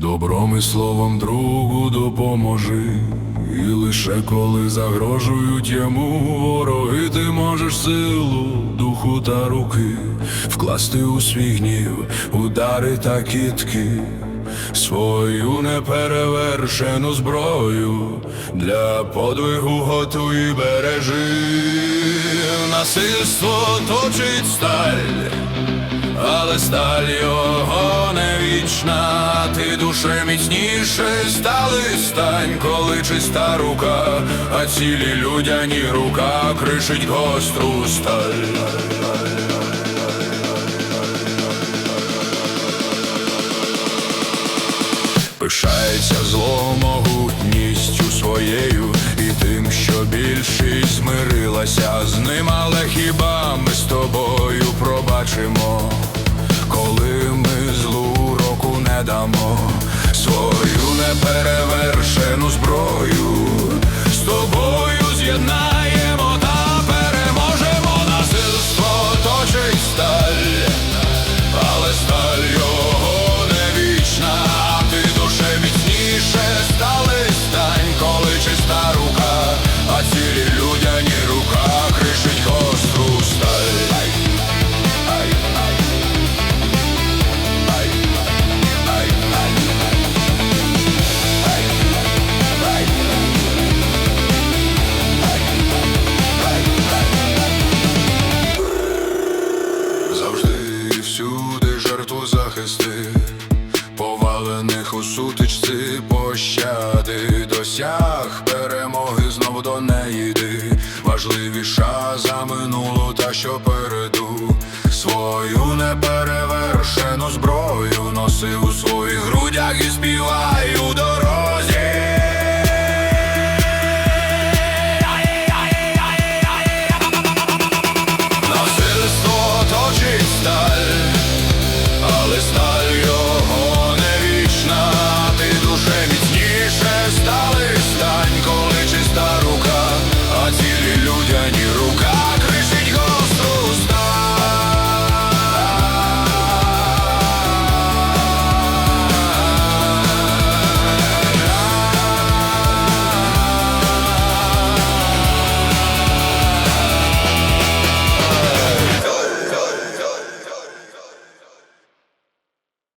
Добром і словом другу допоможи, і лише коли загрожують йому вороги, ти можеш силу, духу та руки вкласти у свій гнів, удари та кітки, свою неперевершену зброю для подвигу готуй бережи, насильство точить сталь але сталь його не вічна, душе міцніше стали стань, коли чиста рука, а цілі людяні рука кришить гостру сталь. Пишається зло могутністю своєю і тим, що більшість змирилася з ним, але хіба не дамо. Свою неперевершену захисти, повалених у сутичці пощади, досяг перемоги знов до неї йди, важливіша за минуло, та що переду, свою неперевершену зброю носи у своїх грудях і співай.